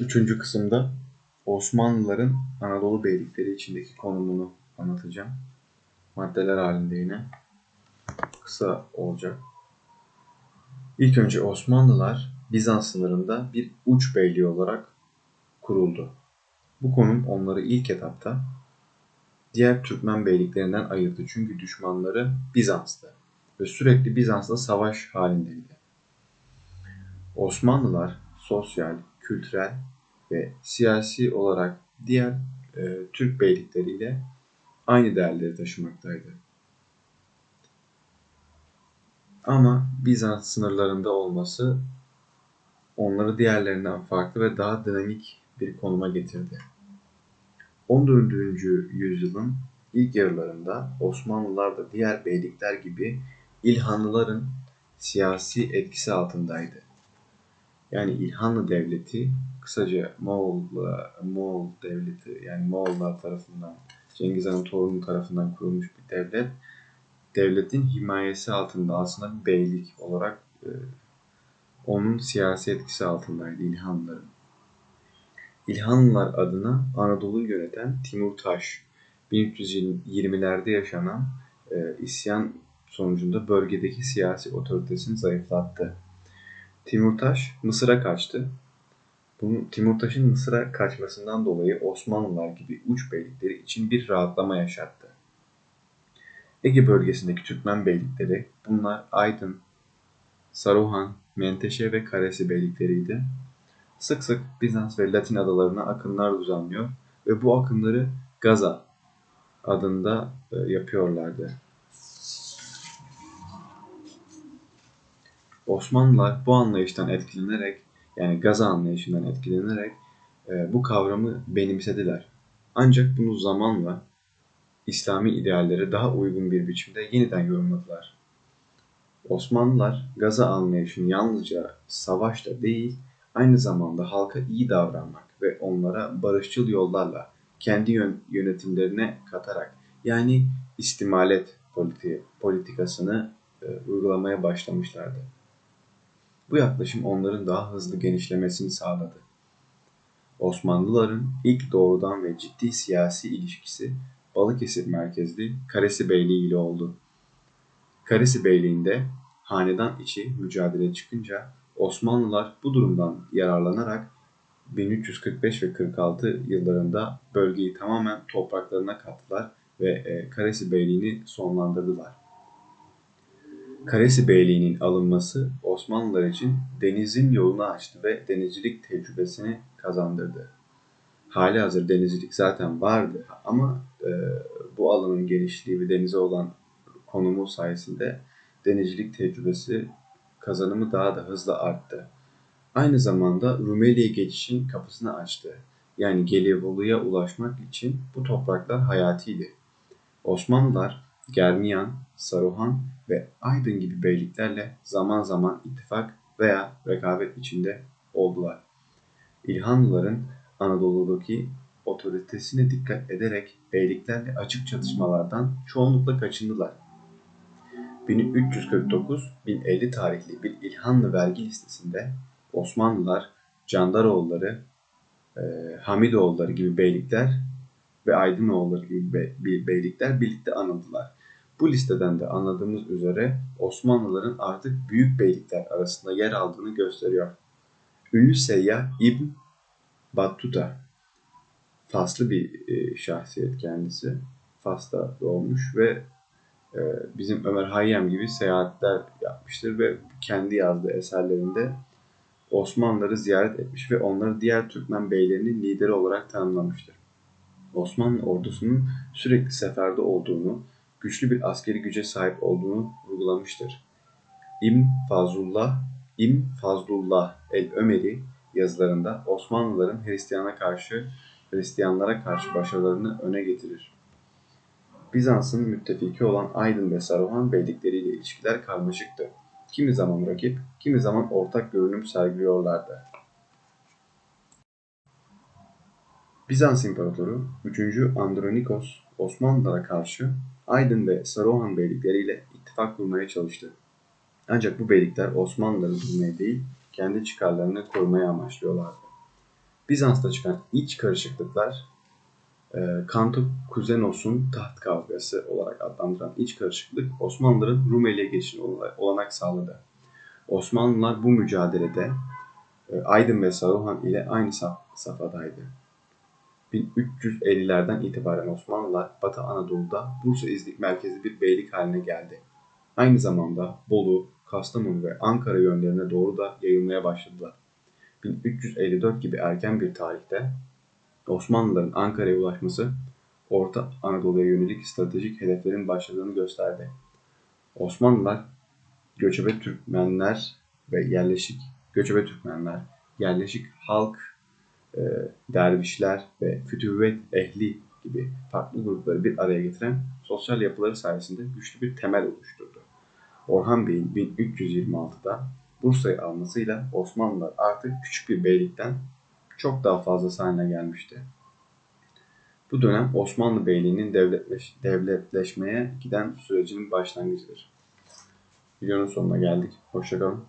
Üçüncü kısımda Osmanlıların Anadolu beylikleri içindeki konumunu anlatacağım. Maddeler halinde yine. Kısa olacak. İlk önce Osmanlılar Bizans sınırında bir uç beyliği olarak kuruldu. Bu konum onları ilk etapta diğer Türkmen beyliklerinden ayırdı. Çünkü düşmanları Bizans'tı ve sürekli Bizans'la savaş halindeydi. Osmanlılar sosyal, kültürel ve siyasi olarak diğer e, Türk beylikleriyle aynı değerleri taşımaktaydı. Ama Bizans sınırlarında olması onları diğerlerinden farklı ve daha dinamik bir konuma getirdi. 14. yüzyılın ilk yarılarında Osmanlılar da diğer beylikler gibi İlhanlıların siyasi etkisi altındaydı. Yani İlhanlı devleti kısaca Moğol, Moğol devleti yani Moğollar tarafından Cengiz Han'ın torunu tarafından kurulmuş bir devlet. Devletin himayesi altında aslında bir beylik olarak e, onun siyasi etkisi altındaydı İlhanlıların. İlhanlılar adına Anadolu'yu yöneten Timur Taş, 1320'lerde yaşanan e, isyan sonucunda bölgedeki siyasi otoritesini zayıflattı. Timurtaş Mısır'a kaçtı. Bunun Timurtaş'ın Mısır'a kaçmasından dolayı Osmanlılar gibi uç beylikleri için bir rahatlama yaşattı. Ege bölgesindeki Türkmen beylikleri bunlar Aydın, Saruhan, Menteşe ve Karesi beylikleriydi. Sık sık Bizans ve Latin adalarına akınlar düzenliyor ve bu akınları Gaza adında e, yapıyorlardı. Osmanlılar bu anlayıştan etkilenerek yani Gaza anlayışından etkilenerek e, bu kavramı benimsediler. Ancak bunu zamanla İslami ideallere daha uygun bir biçimde yeniden yorumladılar. Osmanlılar Gaza anlayışını yalnızca savaşla değil, aynı zamanda halka iyi davranmak ve onlara barışçıl yollarla kendi yönetimlerine katarak yani istimalet politikasını e, uygulamaya başlamışlardı. Bu yaklaşım onların daha hızlı genişlemesini sağladı. Osmanlıların ilk doğrudan ve ciddi siyasi ilişkisi Balıkesir merkezli Karesi Beyliği ile oldu. Karesi Beyliği'nde hanedan içi mücadele çıkınca Osmanlılar bu durumdan yararlanarak 1345 ve 46 yıllarında bölgeyi tamamen topraklarına kattılar ve e, Karesi Beyliği'ni sonlandırdılar. Karesi Beyliği'nin alınması Osmanlılar için denizin yolunu açtı ve denizcilik tecrübesini kazandırdı. Hali hazır denizcilik zaten vardı ama e, bu alanın genişliği ve denize olan konumu sayesinde denizcilik tecrübesi kazanımı daha da hızlı arttı. Aynı zamanda Rumeli'ye geçişin kapısını açtı. Yani Gelibolu'ya ulaşmak için bu topraklar hayatiydi. Osmanlılar Germiyan, Saruhan ve Aydın gibi beyliklerle zaman zaman ittifak veya rekabet içinde oldular. İlhanlıların Anadolu'daki otoritesine dikkat ederek beyliklerle açık çatışmalardan çoğunlukla kaçındılar. 1349-1050 tarihli bir İlhanlı vergi listesinde Osmanlılar, Candaroğulları, e, Hamidoğulları gibi beylikler ve Aydınoğulları gibi beylikler birlikte anıldılar. Bu listeden de anladığımız üzere Osmanlıların artık büyük beylikler arasında yer aldığını gösteriyor. Ünlü seyyah İbn Battuta, Faslı bir e, şahsiyet kendisi. Fas'ta doğmuş ve e, bizim Ömer Hayyam gibi seyahatler yapmıştır ve kendi yazdığı eserlerinde Osmanlıları ziyaret etmiş ve onları diğer Türkmen beylerinin lideri olarak tanımlamıştır. Osmanlı ordusunun sürekli seferde olduğunu, güçlü bir askeri güce sahip olduğunu vurgulamıştır. İbn Fazlullah, İbn Fazlullah el-Ömeri yazılarında Osmanlıların Hristiyana karşı Hristiyanlara karşı başarılarını öne getirir. Bizans'ın müttefiki olan Aydın ve Saruhan beylikleriyle ilişkiler karmaşıktı. Kimi zaman rakip, kimi zaman ortak görünüm sergiliyorlardı. Bizans İmparatoru 3. Andronikos Osmanlılara karşı Aydın ve Saruhan beylikleriyle ittifak kurmaya çalıştı. Ancak bu beylikler Osmanlıları bulmaya değil, kendi çıkarlarını korumaya amaçlıyorlardı. Bizans'ta çıkan iç karışıklıklar e, Kanto Kuzenos'un taht kavgası olarak adlandıran iç karışıklık Osmanlıların Rumeli'ye geçişine olanak sağladı. Osmanlılar bu mücadelede e, Aydın ve Saruhan ile aynı saf safhadaydı. 1350'lerden itibaren Osmanlılar Batı Anadolu'da Bursa İznik merkezi bir beylik haline geldi. Aynı zamanda Bolu, Kastamonu ve Ankara yönlerine doğru da yayılmaya başladılar. 1354 gibi erken bir tarihte Osmanlıların Ankara'ya ulaşması Orta Anadolu'ya yönelik stratejik hedeflerin başladığını gösterdi. Osmanlılar göçebe Türkmenler ve yerleşik göçebe Türkmenler, yerleşik halk, e, dervişler ve fütüvvet ehli gibi farklı grupları bir araya getiren sosyal yapıları sayesinde güçlü bir temel oluşturdu. Orhan Bey'in 1326'da Bursa'yı almasıyla Osmanlılar artık küçük bir beylikten çok daha fazlası haline gelmişti. Bu dönem Osmanlı Beyliği'nin devletleş, devletleşmeye giden sürecinin başlangıcıdır. Videonun sonuna geldik. Hoşçakalın.